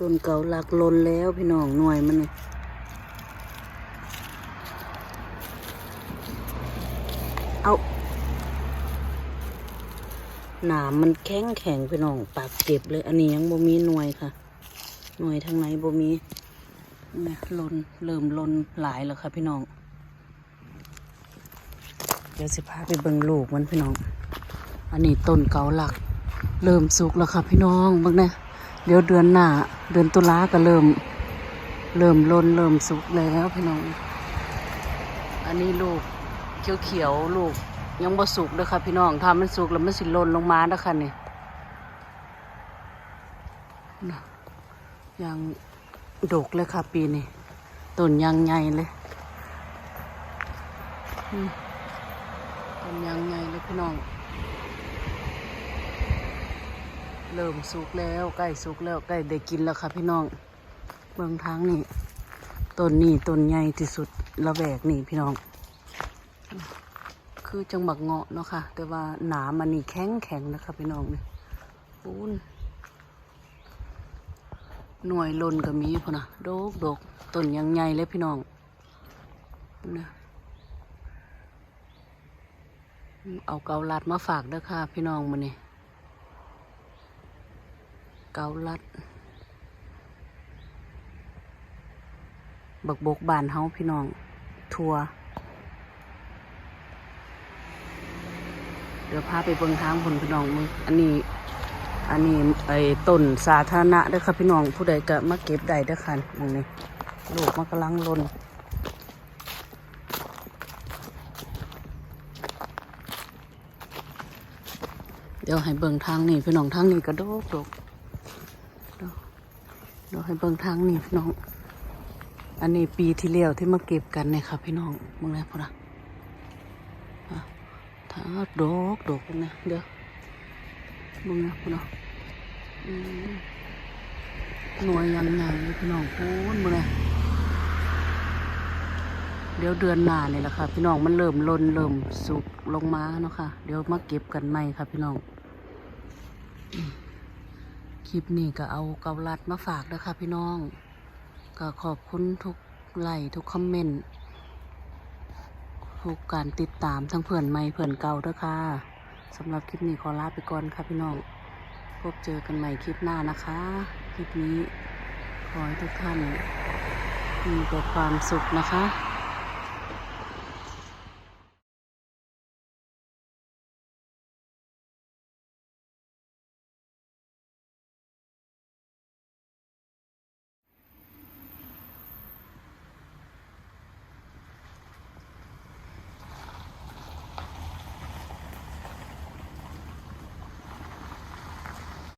ต้นเก่าหลักลนแล้วพี่น้องหน่วยมันนี่เอาหนามมันแข็งแข็งพี่น้องปากเจ็บเลย อันนี้ยังบ่มีหน่วยค่ะ หน่วยทางไหนบ่มีเนี่ยลนเริ่มลนหลายแล้วค่ะพี่น้อง เดี๋ยวสิพาไปเบิ่งลูกมันพี่น้อง อันนี้ต้นเกาหลัก เริ่มสุกแล้วค่ะพี่น้องเบิ่งเนี่ย เดี๋ยวเดือนหน้า เดือนตุลาก็เริ่ม เริ่มลนเริ่มสุกแล้วพี่น้อง อันนี้ลูกเขียวๆลูก ยังบ่สุกเด้อค่ะพี่น้องถ้ามันสุกแล้วมันสิล่นลงมาเด้อค่ะนี่ยังดกเลยค่ะปีนี้ต้นยังใหญ่เลยต้นยังใหญ่เลยพี่น้อง เริ่มสุกแล้วใกล้สุกแล้วใกล้ได้กินแล้วค่ะพี่น้องเบื้องทางนี่ต้นนี่ต้นใหญ่ที่สุดระแวกนี่พี่น้อง คือจังหวักเงาะเนาะค่ะ แต่ว่าหนามันนี่แข็งแข็งนะคะพี่น้องเนี่ยปูนหน่วยลนก็มีพอนะโดกโดกต้นยังใหญ่เลยพี่น้องนะเอาเกาลัดมาฝากเด้อค่ะ พี่น้องมันนี่าลัด บักบกบานเฮาพี่น้อง ทัว เดี๋ยวพาไปเบิ่งทางบนพี่น้องมึงอันนี้ อันนี้ไอ้ต้นสาธารณะเด้อค่ะพี่น้องผู้ใดก็มาเก็บได้เด้อค่ะมึงนี่ลูกมันกำลังลนเดี๋ยวให้เบิ่งทางนี่พี่น้องทางนี้ก็โดกโดก เราให้เบิ่งทางนี่พี่น้อง อันนี้ปีที่แล้วที่มาเก็บกันเนี่ยค่ะพี่น้องมึงไงพ่อนะถ้าดอกดอกนะเดี๋ยวมึงนะพ่อนะหน่วยยังไงพี่น้องพูนมึงไงเดี๋ยวเดือนหน้านี่ยแหละค่ะ พี่น้องมันเริ่มลนเริ่มสุกลงมาเนาะค่ะ เดี๋ยวมาเก็บกันใหม่ค่ะพี่น้อง คลิปนี้ก็เอาเกาลัดมาฝากนะคะพี่น้อง ก็ขอบคุณทุกไลค์ทุกคอมเมนต์ทุกการติดตามทั้งเพื่อนใหม่เพื่อนเก่าด้วยค่ะสำหรับคลิปนี้ขอลาไปก่อนค่ะพี่น้อง พบเจอกันใหม่คลิปหน้านะคะ คลิปนี้ขอให้ทุกท่านมีแต่ความสุขนะคะ